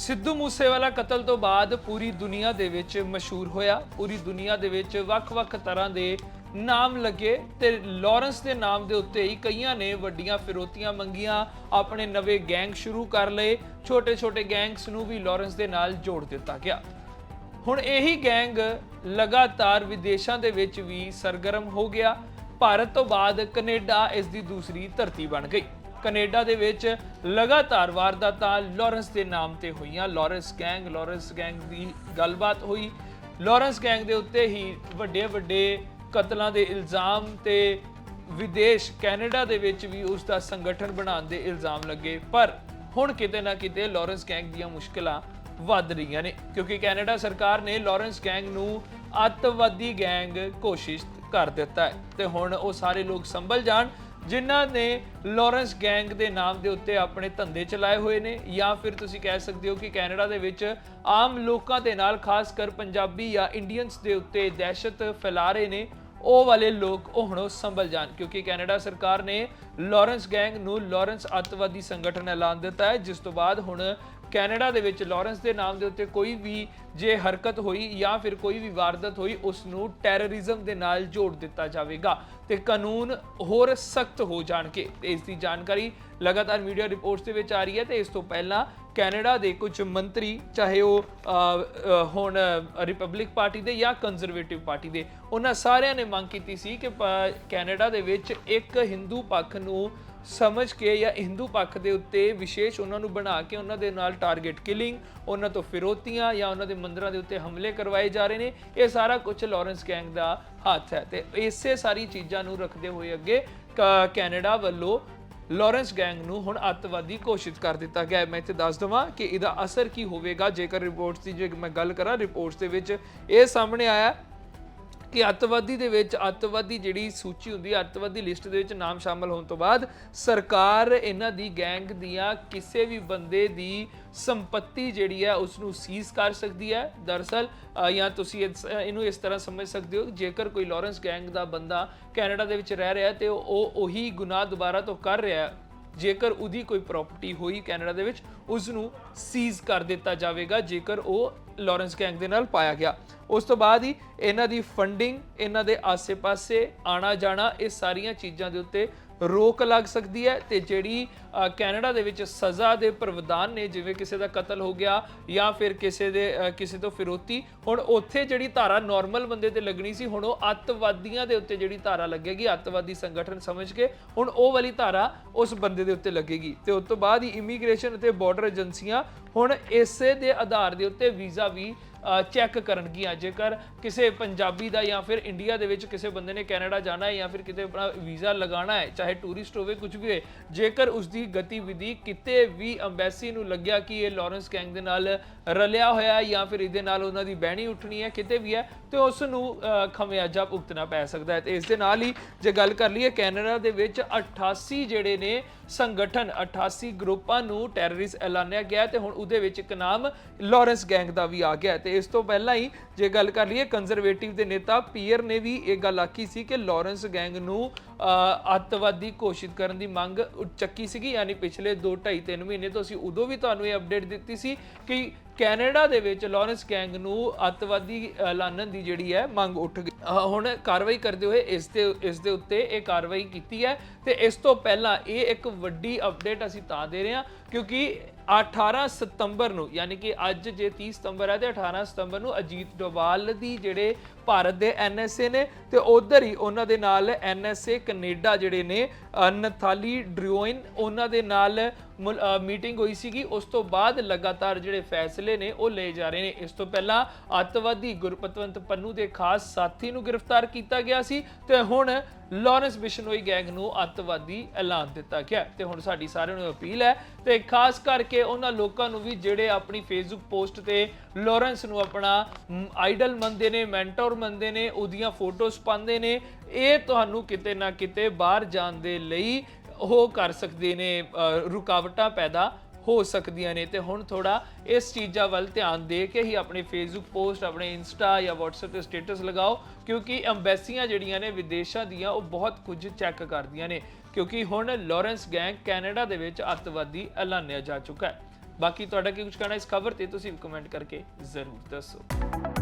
ਸਿੱਧੂ ਮੂਸੇਵਾਲਾ ਕਤਲ ਤੋਂ ਬਾਅਦ ਪੂਰੀ ਦੁਨੀਆ ਦੇ ਵਿੱਚ ਮਸ਼ਹੂਰ ਹੋਇਆ। ਪੂਰੀ ਦੁਨੀਆ ਦੇ ਵਿੱਚ ਵੱਖ-ਵੱਖ ਤਰ੍ਹਾਂ ਦੇ ਨਾਮ ਲੱਗੇ ਤੇ ਲਾਰੈਂਸ ਦੇ ਨਾਮ ਦੇ ਉੱਤੇ ਹੀ ਕਈਆਂ ਨੇ ਵੱਡੀਆਂ ਫਿਰੋਤੀਆਂ ਮੰਗੀਆਂ, ਆਪਣੇ ਨਵੇਂ ਗੈਂਗ ਸ਼ੁਰੂ ਕਰ ਲਏ। ਛੋਟੇ-ਛੋਟੇ ਗੈਂਗਸ ਨੂੰ ਵੀ ਲਾਰੈਂਸ ਦੇ ਨਾਲ ਜੋੜ ਦਿੱਤਾ ਗਿਆ। ਹੁਣ ਇਹੀ ਗੈਂਗ ਲਗਾਤਾਰ ਵਿਦੇਸ਼ਾਂ ਦੇ ਵਿੱਚ ਵੀ ਸਰਗਰਮ ਹੋ ਗਿਆ। ਭਾਰਤ ਤੋਂ ਬਾਅਦ ਕੈਨੇਡਾ ਇਸ ਦੀ ਦੂਸਰੀ ਧਰਤੀ ਬਣ ਗਈ। ਕੈਨੇਡਾ ਦੇ ਵਿੱਚ ਲਗਾਤਾਰ ਵਾਰਦਾਤਾਂ ਲਾਰੈਂਸ ਦੇ ਨਾਮ ਤੇ ਹੋਈਆਂ। ਲਾਰੈਂਸ ਗੈਂਗ ਲਾਰੈਂਸ ਗੈਂਗ ਦੀ ਗੱਲਬਾਤ ਹੋਈ। ਲਾਰੈਂਸ ਗੈਂਗ ਦੇ ਉੱਤੇ ਹੀ ਵੱਡੇ ਵੱਡੇ ਕਤਲਾਂ ਦੇ ਇਲਜ਼ਾਮ ਤੇ ਵਿਦੇਸ਼ ਕੈਨੇਡਾ ਦੇ ਵਿੱਚ ਵੀ ਉਸ ਦਾ ਸੰਗਠਨ ਬਣਾਉਣ ਦੇ ਇਲਜ਼ਾਮ ਲੱਗੇ। ਪਰ ਹੁਣ ਕਿਤੇ ਨਾ ਕਿਤੇ ਲਾਰੈਂਸ ਗੈਂਗ ਦੀਆਂ ਮੁਸ਼ਕਲਾਂ ਵੱਧ ਰਹੀਆਂ ਨੇ, ਕਿਉਂਕਿ ਕੈਨੇਡਾ ਸਰਕਾਰ ਨੇ ਲਾਰੈਂਸ ਗੈਂਗ ਨੂੰ ਅੱਤਵਾਦੀ ਗੈਂਗ ਘੋਸ਼ਿਤ ਕਰ ਦਿੱਤਾ ਹੈ ਤੇ ਹੁਣ ਉਹ ਸਾਰੇ ਲੋਕ ਸੰਭਲ ਜਾਣ। ਜਿਨ੍ਹਾਂ ਨੇ ਲਾਰੈਂਸ ਗੈਂਗ ਦੇ ਨਾਮ ਦੇ ਉੱਤੇ ਆਪਣੇ ਧੰਦੇ ਚਲਾਏ ਹੋਏ ਨੇ ਜਾਂ ਫਿਰ ਤੁਸੀਂ ਕਹਿ ਸਕਦੇ ਹੋ ਕਿ ਕੈਨੇਡਾ ਦੇ ਵਿੱਚ ਆਮ ਲੋਕਾਂ ਦੇ ਨਾਲ, ਖਾਸ ਕਰ ਪੰਜਾਬੀ ਜਾਂ ਇੰਡੀਅਨਸ ਦੇ ਉੱਤੇ ਦਹਿਸ਼ਤ ਫੈਲਾ ਰਹੇ ਨੇ, ਉਹ ਵਾਲੇ ਲੋਕ ਉਹ ਹੁਣ ਉਹ ਸੰਭਲ ਜਾਣ ਕਿਉਂਕਿ ਕੈਨੇਡਾ ਸਰਕਾਰ ਨੇ ਲਾਰੈਂਸ ਗੈਂਗ ਨੂੰ ਲਾਰੈਂਸ ਅੱਤਵਾਦੀ ਸੰਗਠਨ ਐਲਾਨ ਦਿੱਤਾ ਹੈ, ਜਿਸ ਤੋਂ ਬਾਅਦ ਹੁਣ ਕੈਨੇਡਾ ਦੇ ਵਿੱਚ ਲਾਰੈਂਸ ਦੇ ਨਾਮ ਦੇ ਉੱਤੇ ਕੋਈ ਵੀ ਜੇ ਹਰਕਤ ਹੋਈ ਜਾਂ ਫਿਰ ਕੋਈ ਵੀ ਵਾਰਦਾਤ ਹੋਈ, ਉਸ ਨੂੰ ਟੈਰਰਿਜ਼ਮ ਦੇ ਨਾਲ ਜੋੜ ਦਿੱਤਾ ਜਾਵੇਗਾ ਤੇ ਕਾਨੂੰਨ ਹੋਰ ਸਖਤ ਹੋ ਜਾਣਗੇ। ਤੇ ਇਸ ਦੀ ਜਾਣਕਾਰੀ ਲਗਾਤਾਰ ਮੀਡੀਆ ਰਿਪੋਰਟਸ ਦੇ ਵਿੱਚ ਆ ਰਹੀ ਹੈ ਤੇ ਇਸ ਤੋਂ ਪਹਿਲਾਂ ਕੈਨੇਡਾ ਦੇ ਕੁਝ ਮੰਤਰੀ, ਚਾਹੇ ਉਹ ਹੁਣ ਰਿਪਬਲਿਕ ਪਾਰਟੀ ਦੇ ਜਾਂ ਕੰਜ਼ਰਵੇਟਿਵ ਪਾਰਟੀ ਦੇ, ਉਹਨਾਂ ਸਾਰਿਆਂ ਨੇ ਮੰਗ ਕੀਤੀ ਸੀ ਕਿ ਪ- ਕੈਨੇਡਾ ਦੇ ਵਿੱਚ ਇੱਕ ਹਿੰਦੂ ਪੱਖ ਨੂੰ ਸਮਝ ਕੇ ਜਾਂ ਹਿੰਦੂ ਪੱਖ ਦੇ ਉੱਤੇ ਵਿਸ਼ੇਸ਼ ਉਹਨਾਂ ਨੂੰ ਬਣਾ ਕੇ ਉਹਨਾਂ ਦੇ ਨਾਲ ਟਾਰਗੇਟ ਕਿਲਿੰਗ ਉਹਨਾਂ ਤੋਂ ਫਿਰੋਤੀਆਂ ਜਾਂ ਉਹਨਾਂ ਦੇ ਮੰਦਰਾਂ ਦੇ ਉੱਤੇ ਹਮਲੇ ਕਰਵਾਏ ਜਾ ਰਹੇ ਨੇ, ਇਹ ਸਾਰਾ ਕੁਝ ਲਾਰੈਂਸ ਗੈਂਗ ਦਾ ਹੱਥ ਹੈ ਤੇ ਇਸੇ ਸਾਰੀ ਚੀਜ਼ਾਂ ਨੂੰ ਰੱਖਦੇ ਹੋਏ ਅੱਗੇ ਕ- ਕੈਨੇਡਾ ਵੱਲੋਂ ਲਾਰੈਂਸ ਗੈਂਗ ਨੂੰ ਹੁਣ ਅੱਤਵਾਦੀ ਘੋਸ਼ਿਤ ਕਰ ਦਿੱਤਾ ਗਿਆ ਮੈਂ ਇੱਥੇ ਦੱਸ ਦਵਾਂ ਕਿ ਇਹਦਾ ਅਸਰ ਕੀ ਹੋਵੇਗਾ? ਜੇਕਰ ਰਿਪੋਰਟਸ ਦੀ ਜੇ ਮੈਂ ਗੱਲ ਕਰਾਂ ਰਿਪੋਰਟਸ ਦੇ ਵਿੱਚ ਇਹ ਸਾਹਮਣੇ ਆਇਆ ਕਿ ਅੱਤਵਾਦੀ ਦੇ ਵਿੱਚ ਅੱਤਵਾਦੀ ਜਿਹੜੀ ਸੂਚੀ ਹੁੰਦੀ ਹੈ ਅੱਤਵਾਦੀ ਲਿਸਟ ਦੇ ਵਿੱਚ ਨਾਮ ਸ਼ਾਮਲ ਹੋਣ ਤੋਂ ਬਾਅਦ ਸਰਕਾਰ ਇਹਨਾਂ ਦੀ ਗੈਂਗ ਦੀਆਂ ਕਿਸੇ ਵੀ ਬੰਦੇ ਦੀ ਸੰਪਤੀ ਜਿਹੜੀ ਹੈ ਉਸ ਨੂੰ ਸੀਜ਼ ਕਰ ਸਕਦੀ ਹੈ ਦਰਅਸਲ ਜਾਂ ਤੁਸੀਂ ਇਸ- ਇਹਨੂੰ ਇਸ ਤਰ੍ਹਾਂ ਸਮਝ ਸਕਦੇ ਹੋ, ਜੇਕਰ ਕੋਈ ਲਾਰੈਂਸ ਗੈਂਗ ਦਾ ਬੰਦਾ ਕੈਨੇਡਾ ਦੇ ਵਿੱਚ ਰਹਿ ਰਿਹਾ ਹੈ ਤੇ ਉਹ, ਉਹੀ ਗੁਨਾਹ ਦੁਬਾਰਾ ਤੋਂ ਕਰ ਰਿਹਾ ਹੈ ਜੇਕਰ ਉਹਦੀ ਕੋਈ ਪ੍ਰਾਪਰਟੀ ਹੋਈ ਕੈਨੇਡਾ ਦੇ ਵਿੱਚ ਉਸ ਨੂੰ ਸੀਜ਼ ਕਰ ਦਿੱਤਾ ਜਾਵੇਗਾ। ਜੇਕਰ ਉਹ ਲਾਰੈਂਸ ਗੈਂਗ ਦੇ ਨਾਲ ਪਾਇਆ ਗਿਆ। ਉਸ ਤੋਂ ਬਾਅਦ ਹੀ ਇਹਨਾਂ ਦੀ ਫੰਡਿੰਗ ਇਹਨਾਂ ਦੇ ਆਸੇ-ਪਾਸੇ ਆਣਾ ਜਾਣਾ ਇਹ ਸਾਰੀਆਂ ਚੀਜ਼ਾਂ ਦੇ ਉੱਤੇ ਰੋਕ ਲੱਗ ਸਕਦੀ ਹੈ ਤੇ ਜਿਹੜੀ ਕੈਨੇਡਾ ਦੇ ਵਿੱਚ ਸਜ਼ਾ ਦੇ ਪ੍ਰਵਿਧਾਨ ਨੇ, ਜਿਵੇਂ ਕਿਸੇ ਦਾ ਕਤਲ ਹੋ ਗਿਆ ਜਾਂ ਫਿਰ ਕਿਸੇ ਦੇ ਕਿਸੇ ਤੋਂ ਫਿਰੋਤੀ, ਹੁਣ ਉੱਥੇ ਜਿਹੜੀ ਧਾਰਾ ਨਾਰਮਲ ਬੰਦੇ ਤੇ ਲੱਗਣੀ ਸੀ, ਹੁਣ ਉਹ ਅੱਤਵਾਦੀਆਂ ਦੇ ਉੱਤੇ ਜਿਹੜੀ ਧਾਰਾ ਲੱਗੇਗੀ, ਅੱਤਵਾਦੀ ਸੰਗਠਨ ਸਮਝ ਕੇ, ਹੁਣ ਉਹ ਵਾਲੀ ਧਾਰਾ ਉਸ ਬੰਦੇ ਦੇ ਉੱਤੇ ਲੱਗੇਗੀ। ਤੇ ਉਸ ਤੋਂ ਬਾਅਦ ਹੀ ਇਮੀਗ੍ਰੇਸ਼ਨ ਅਤੇ ਬਾਰਡਰ ਏਜੰਸੀਆਂ ਹੁਣ ਇਸੇ ਦੇ ਆਧਾਰ ਦੇ ਉੱਤੇ ਵੀਜ਼ਾ ਵੀ ਚੈੱਕ ਕਰਨਗੀਆਂ। ਜੇਕਰ ਕਿਸੇ ਪੰਜਾਬੀ ਦਾ ਜਾਂ ਫਿਰ ਇੰਡੀਆ ਦੇ ਵਿੱਚ ਕਿਸੇ ਬੰਦੇ ਨੇ ਕੈਨੇਡਾ ਜਾਣਾ ਹੈ ਜਾਂ ਫਿਰ ਕਿਤੇ ਆਪਣਾ ਵੀਜ਼ਾ ਲਗਾਉਣਾ ਹੈ, ਚਾਹੇ ਟੂਰਿਸਟ ਹੋਵੇ ਕੁਝ ਵੀ ਹੋਵੇ ਜੇਕਰ ਉਸ ਦੀ ਗਤੀਵਿਧੀ ਕਿਤੇ ਵੀ ਅੰਬੈਸੀ ਨੂੰ ਲੱਗਿਆ ਕਿ ਇਹ ਲਾਰੈਂਸ ਗੈਂਗ ਦੇ ਨਾਲ ਰਲਿਆ ਹੋਇਆ ਹੈ ਜਾਂ ਫਿਰ ਇਹਦੇ ਨਾਲ ਉਹਨਾਂ ਦੀ ਬਹਿਣੀ ਉੱਠਣੀ ਹੈ, ਕਿਤੇ ਵੀ ਹੈ, ਤੇ ਉਸ ਨੂੰ ਖਮਿਆਜਾ ਭੁਗਤਣਾ ਪੈ ਸਕਦਾ ਹੈ। ਤੇ ਇਸ ਦੇ ਨਾਲ ਹੀ ਜੇ ਗੱਲ ਕਰ ਲਈਏ ਕੈਨੇਡਾ ਦੇ ਵਿੱਚ 88 ਜਿਹੜੇ ਨੇ ਸੰਗਠਨ 88 ਗਰੁੱਪਾਂ ਨੂੰ ਟੈਰਰਿਸਟ ਐਲਾਨਿਆ ਗਿਆ ਹੈ ਤੇ ਹੁਣ ਉਹਦੇ ਵਿੱਚ ਇੱਕ ਨਾਮ ਲਾਰੈਂਸ ਗੈਂਗ ਦਾ ਵੀ ਆ ਗਿਆ ਹੈ। ਤੇ ਇਸ ਤੋਂ ਪਹਿਲਾਂ ਹੀ ਜੇ ਗੱਲ ਕਰ ਲਈਏ ਕੰਜ਼ਰਵੇਟਿਵ ਦੇ ਨੇਤਾ ਪੀਅਰ ਨੇ ਵੀ ਇਹ ਗੱਲ ਆਖੀ ਸੀ ਕਿ ਲਾਰੈਂਸ ਗੈਂਗ ਨੂੰ ਅੱਤਵਾਦੀ ਘੋਸ਼ਿਤ ਕਰਨ ਦੀ ਮੰਗ ਚੱਕੀ ਸੀਗੀ, ਯਾਨੀ ਪਿਛਲੇ 2 2.5 3 ਮਹੀਨੇ ਤੋਂ ਅਸੀਂ ਉਦੋਂ ਵੀ ਤੁਹਾਨੂੰ ਇਹ ਅਪਡੇਟ ਦਿੱਤੀ ਸੀ ਕਿ ਕੈਨੇਡਾ ਦੇ ਵਿੱਚ ਲਾਰੈਂਸ ਗੈਂਗ ਨੂੰ ਅੱਤਵਾਦੀ ਐਲਾਨਣ ਦੀ ਜਿਹੜੀ ਹੈ ਮੰਗ ਉੱਠ ਗਈ। ਹੁਣ ਕਾਰਵਾਈ ਕਰਦੇ ਹੋਏ ਇਸ ਦੇ ਇਸ ਦੇ ਉੱਤੇ ਇਹ ਕਾਰਵਾਈ ਕੀਤੀ ਹੈ ਤੇ ਇਸ ਤੋਂ ਪਹਿਲਾਂ ਇਹ ਇੱਕ ਵੱਡੀ ਅਪਡੇਟ ਅਸੀਂ ਤਾਂ ਦੇ ਰਹੇ ਹਾਂ ਕਿਉਂਕਿ 18 ਸਤੰਬਰ ਨੂੰ, ਯਾਨੀ ਕਿ ਅੱਜ ਜੇ 30 ਸਤੰਬਰ ਹੈ ਤੇ 18 ਸਤੰਬਰ ਨੂੰ ਅਜੀਤ ਡੋਵਾਲ ਦੀ ਜਿਹੜੇ ਭਾਰਤ ਦੇ ਐਨਐਸਏ ਨੇ ਤੇ ਉਧਰ ਹੀ ਉਹਨਾਂ ਦੇ ਨਾਲ ਐਨਐਸਏ ਕੈਨੇਡਾ ਜਿਹੜੇ ਨੇ ਨਥਾਲੀ ਡਰਿਓਇਨ ਉਹਨਾਂ ਦੇ ਨਾਲ ਮੀਟਿੰਗ ਹੋਈ ਸੀਗੀ। ਉਸ ਤੋਂ ਬਾਅਦ ਲਗਾਤਾਰ ਜਿਹੜੇ ਫੈਸਲੇ ਨੇ ਉਹ ਲਏ ਜਾ ਰਹੇ ਨੇ। ਇਸ ਤੋਂ ਪਹਿਲਾਂ ਅੱਤਵਾਦੀ ਗੁਰਪਤਵੰਤ ਪੰਨੂ ਦੇ ਖਾਸ ਸਾਥੀ ਨੂੰ ਗ੍ਰਿਫਤਾਰ ਕੀਤਾ ਗਿਆ ਸੀ ਤੇ ਹੁਣ ਲਾਰੈਂਸ ਬਿਸ਼ਨੋਈ ਗੈਂਗ ਨੂੰ ਅੱਤਵਾਦੀ ਐਲਾਨ ਦਿੱਤਾ ਗਿਆ ਤੇ ਹੁਣ ਸਾਡੀ ਸਾਰਿਆਂ ਨੂੰ ਅਪੀਲ ਹੈ ਤੇ ਖਾਸ ਕਰਕੇ ਉਹਨਾਂ ਲੋਕਾਂ ਨੂੰ ਵੀ ਜਿਹੜੇ ਆਪਣੀ ਫੇਸਬੁੱਕ ਪੋਸਟ ਤੇ ਲਾਰੈਂਸ ਨੂੰ ਆਪਣਾ ਆਈਡਲ ਮੰਨਦੇ ਨੇ, ਮੈਂਟਰ ਮੰਨਦੇ ਨੇ, ਉਹਦੀਆਂ ਫੋਟੋਜ਼ ਪਾਉਂਦੇ ਨੇ, ਇਹ ਤੁਹਾਨੂੰ ਕਿਤੇ ਨਾ ਕਿਤੇ ਬਾਹਰ ਜਾਣ ਦੇ ਲਈ ਉਹ ਕਰ ਸਕਦੇ ਨੇ ਰੁਕਾਵਟਾਂ ਪੈਦਾ ਹੋ ਸਕਦੀਆਂ ਨੇ। ਤੇ ਹੁਣ ਥੋੜਾ ਇਸ ਚੀਜ਼ਾਂ ਵੱਲ ਧਿਆਨ ਦੇ ਕੇ ਹੀ ਆਪਣੇ ਫੇਸਬੁੱਕ ਪੋਸਟ ਆਪਣੇ ਇੰਸਟਾ ਜਾਂ WhatsApp ਤੇ ਸਟੇਟਸ ਲਗਾਓ, ਕਿਉਂਕਿ ਐਮਬੈਸੀਆਂ ਜਿਹੜੀਆਂ ਨੇ ਵਿਦੇਸ਼ਾਂ ਦੀਆਂ, ਉਹ ਬਹੁਤ ਕੁਝ ਚੈੱਕ ਕਰਦੀਆਂ ਨੇ। ਕਿਉਂਕਿ ਹੁਣ ਲਾਰੈਂਸ ਗੈਂਗ ਕੈਨੇਡਾ ਦੇ ਵਿੱਚ ਅੱਤਵਾਦੀ ਐਲਾਨਿਆ ਜਾ ਚੁੱਕਾ ਹੈ। ਬਾਕੀ ਤੁਹਾਡਾ ਕੀ ਕੁਝ ਕਹਿਣਾ ਇਸ ਖਬਰ ਤੇ, ਤੁਸੀਂ ਕਮੈਂਟ ਕਰਕੇ ਜ਼ਰੂਰ ਦੱਸੋ।